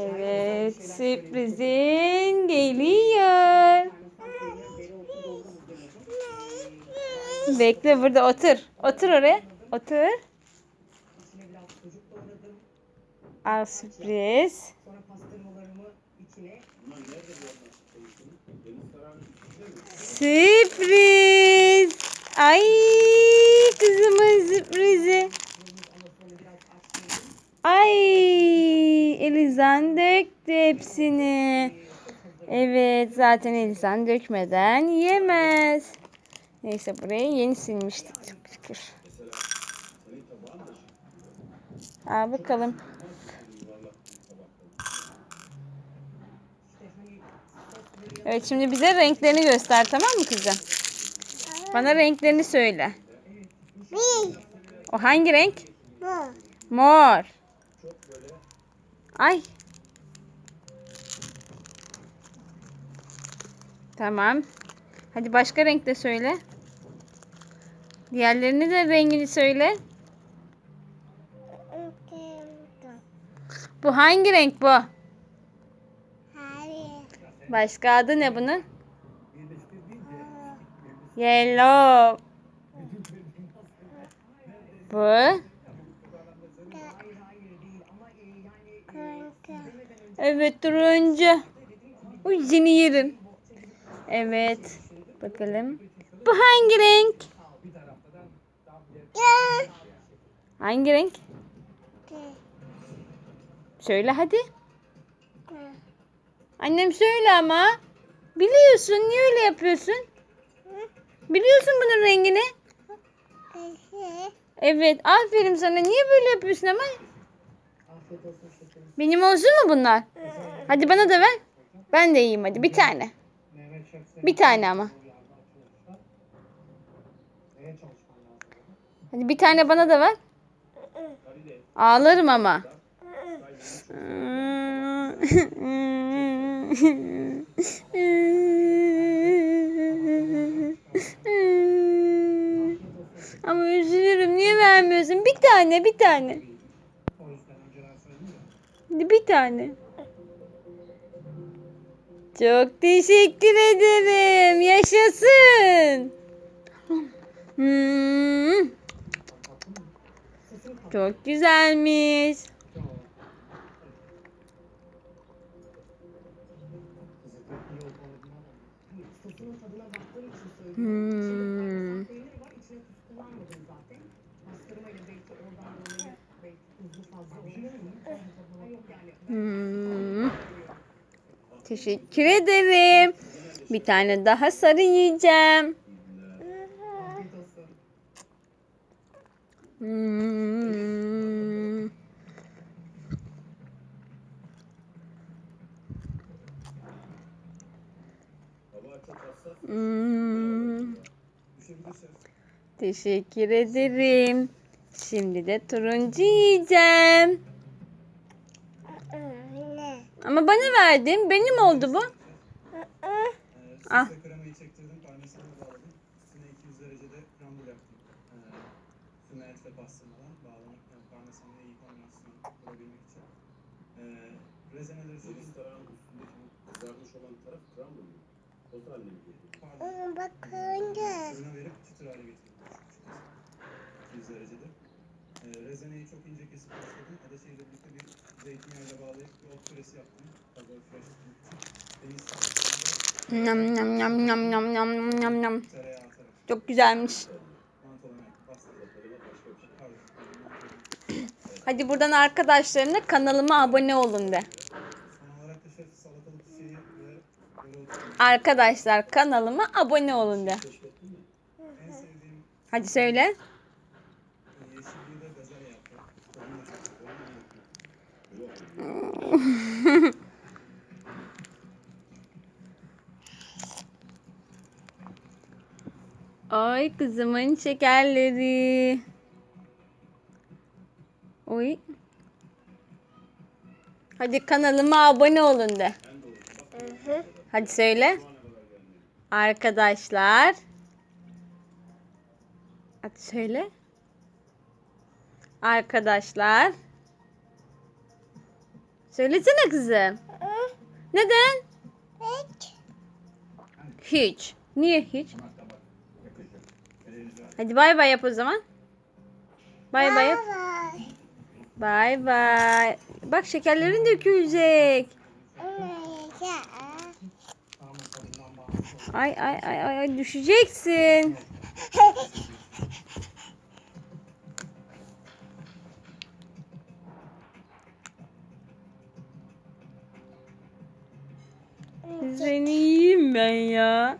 Evet sürprizin geliyor. Bekle burada otur. Otur oraya. Otur. Al sürpriz. Sürpriz. Ay kızımın sürprizi. Ay Elizan döktü hepsini. Evet zaten Elizan dökmeden yemez. Neyse burayı yeni silmiştik çok şükür. Al bakalım. Evet şimdi bize renklerini göster tamam mı kızım? Bana renklerini söyle. O hangi renk? Bu. Mor. Ay. Tamam. Hadi başka renk de söyle. Diğerlerini de rengini söyle. Bu hangi renk bu? Başka adı ne bunun? Yellow. Bu? Evet turuncu. Uy seni yerim. Evet. Bakalım. Bu hangi renk? Hangi renk? Söyle hadi. Annem söyle ama. Biliyorsun. Niye öyle yapıyorsun? Biliyorsun bunun rengini. Evet. Aferin sana. Niye böyle yapıyorsun ama? Benim olsun mu bunlar? Hadi bana da ver. Ben de yiyeyim hadi. Bir tane. Bir tane ama. Hadi bir tane bana da ver. Ağlarım ama. Ama üzülürüm. Niye vermiyorsun? Bir tane, bir tane. Bir tane. Çok teşekkür ederim. Yaşasın. Hmm. Çok güzelmiş. Hmm. Hmm. Teşekkür ederim. Bir tane daha sarı yiyeceğim. Hmm. Hmm. Teşekkür ederim. Şimdi de turuncu yiyeceğim. Ama bana verdin. Benim oldu bu. Al. Bakın. Bakın. 180 derecede. E, rezeneyi çok ince kesip başladım. Adaşehir'de birlikte bir zeytinyağıyla bağlayıp bir ot püresi yaptım. Pazar fresh Deniz Nam nam nam nam nam nam nam nam. Tereyağı. Çok güzelmiş. Hadi buradan arkadaşlarımla kanalıma abone olun de. Arkadaşlar kanalıma abone olun de. Hadi söyle. Ay kızımın şekerleri. Oy. Hadi kanalıma abone olun de. Hadi söyle. Arkadaşlar. Hadi söyle. Arkadaşlar. Söylesene kızım. Neden? Hiç. Hiç. Niye hiç? Hadi bay bay yap o zaman. Bay bay yap. Bay bay. Bak şekerlerin dökülecek. Ay ay ay, ay düşeceksin. Seni yiyeyim ben ya.